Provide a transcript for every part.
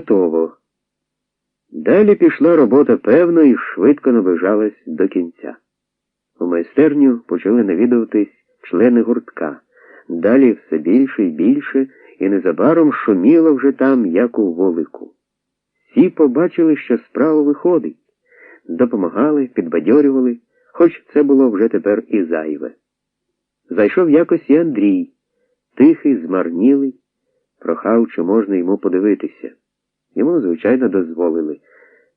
Готово. Далі пішла робота певно і швидко наближалась до кінця. У майстерню почали навідуватись члени гуртка. Далі все більше і більше, і незабаром шуміло вже там, як у волику. Всі побачили, що справа виходить, допомагали, підбадьорювали, хоч це було вже тепер і зайве. Зайшов якось і Андрій, тихий, змарнілий, прохав, чи можна йому подивитися. Йому, звичайно, дозволили.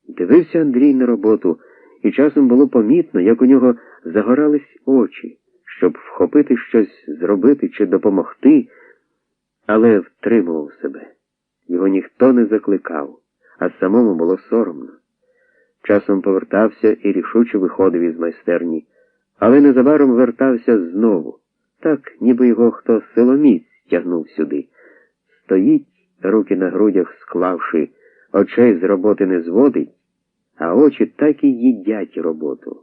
Дивився Андрій на роботу, і часом було помітно, як у нього загорались очі, щоб вхопити щось зробити чи допомогти, але втримував себе. Його ніхто не закликав, а самому було соромно. Часом повертався і рішуче виходив із майстерні, але незабаром вертався знову, так, ніби його хто силоміць тягнув сюди. Стоїть, руки на грудях склавши, очей з роботи не зводить, а очі так і їдять роботу.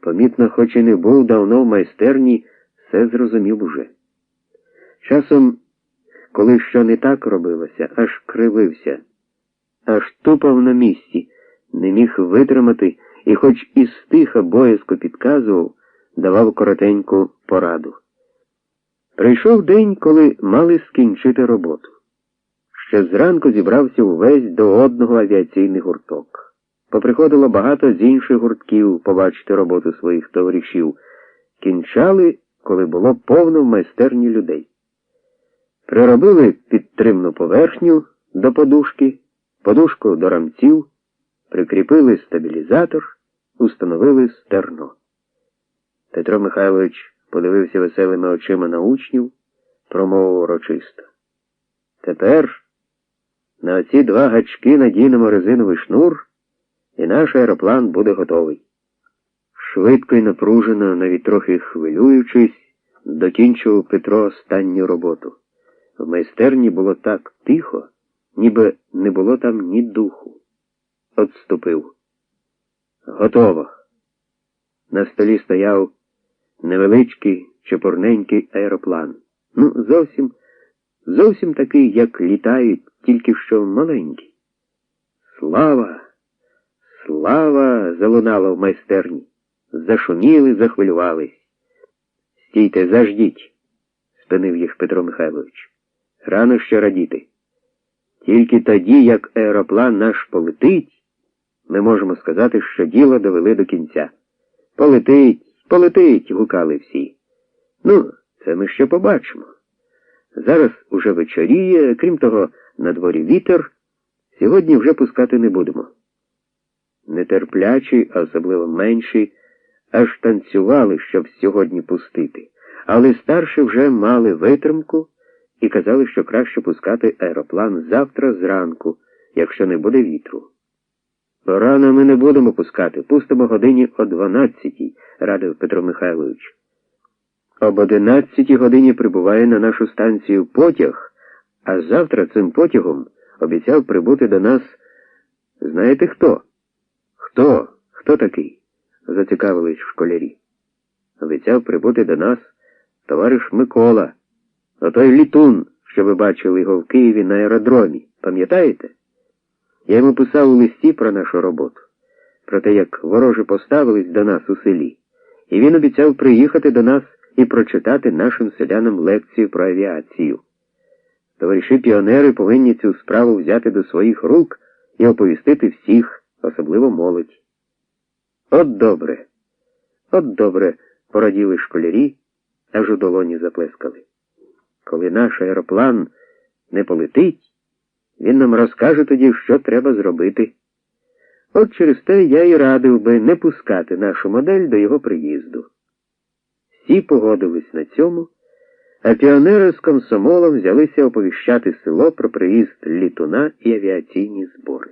Помітно, хоч і не був давно в майстерні, все зрозумів уже. Часом, коли що не так робилося, аж кривився, аж тупав на місці, не міг витримати і, хоч і стиха боязко підказував, давав коротеньку пораду. Прийшов день, коли мали скінчити роботу. Ще зранку зібрався увесь до одного авіаційний гурток. Поприходило багато з інших гуртків побачити роботу своїх товаришів. Кінчали, коли було повно в майстерні людей. Приробили підтримну поверхню до подушки, подушку до рамців, прикріпили стабілізатор, установили стерно. Петро Михайлович подивився веселими очима на учнів, промовив урочисто. Тепер на оці два гачки надінемо резиновий шнур, і наш аероплан буде готовий. Швидко і напружено, навіть трохи хвилюючись, докінчив Петро останню роботу. В майстерні було так тихо, ніби не було там ні духу. Отступив. Готово. На столі стояв невеличкий чепурненький аероплан. Ну, зовсім, зовсім такий, як літають, тільки що маленький. Слава, слава залунала в майстерні. Зашуміли, захвилювались. Стійте, заждіть, спинив їх Петро Михайлович. Рано ще радіти. Тільки тоді, як аероплан наш полетить, ми можемо сказати, що діло довели до кінця. Полетить, полетить, гукали всі. Ну, це ми ще побачимо. Зараз уже вечоріє, крім того, на дворі вітер. Сьогодні вже пускати не будемо. Нетерплячі, а особливо менші, аж танцювали, щоб сьогодні пустити, але старші вже мали витримку і казали, що краще пускати аероплан завтра зранку, якщо не буде вітру. Рано ми не будемо пускати, пустимо годині о дванадцятій, радив Петро Михайлович. Об одинадцятій годині прибуває на нашу станцію потяг, а завтра цим потягом обіцяв прибути до нас. Знаєте хто? Хто? Хто такий? зацікавились школярі. Обіцяв прибути до нас товариш Микола, отой літун, що ви бачили його в Києві на аеродромі. Пам'ятаєте? Я йому писав у листі про нашу роботу, про те, як ворожі поставились до нас у селі, і він обіцяв приїхати до нас і прочитати нашим селянам лекцію про авіацію. Товариші піонери повинні цю справу взяти до своїх рук і оповістити всіх, особливо молодь. От добре, от добре, пораділи школярі, аж у долоні заплескали. Коли наш аероплан не полетить, він нам розкаже тоді, що треба зробити. От через те я і радив би не пускати нашу модель до його приїзду. Всі погодились на цьому, а піонери з комсомолом взялися оповіщати село про приїзд літуна і авіаційні збори.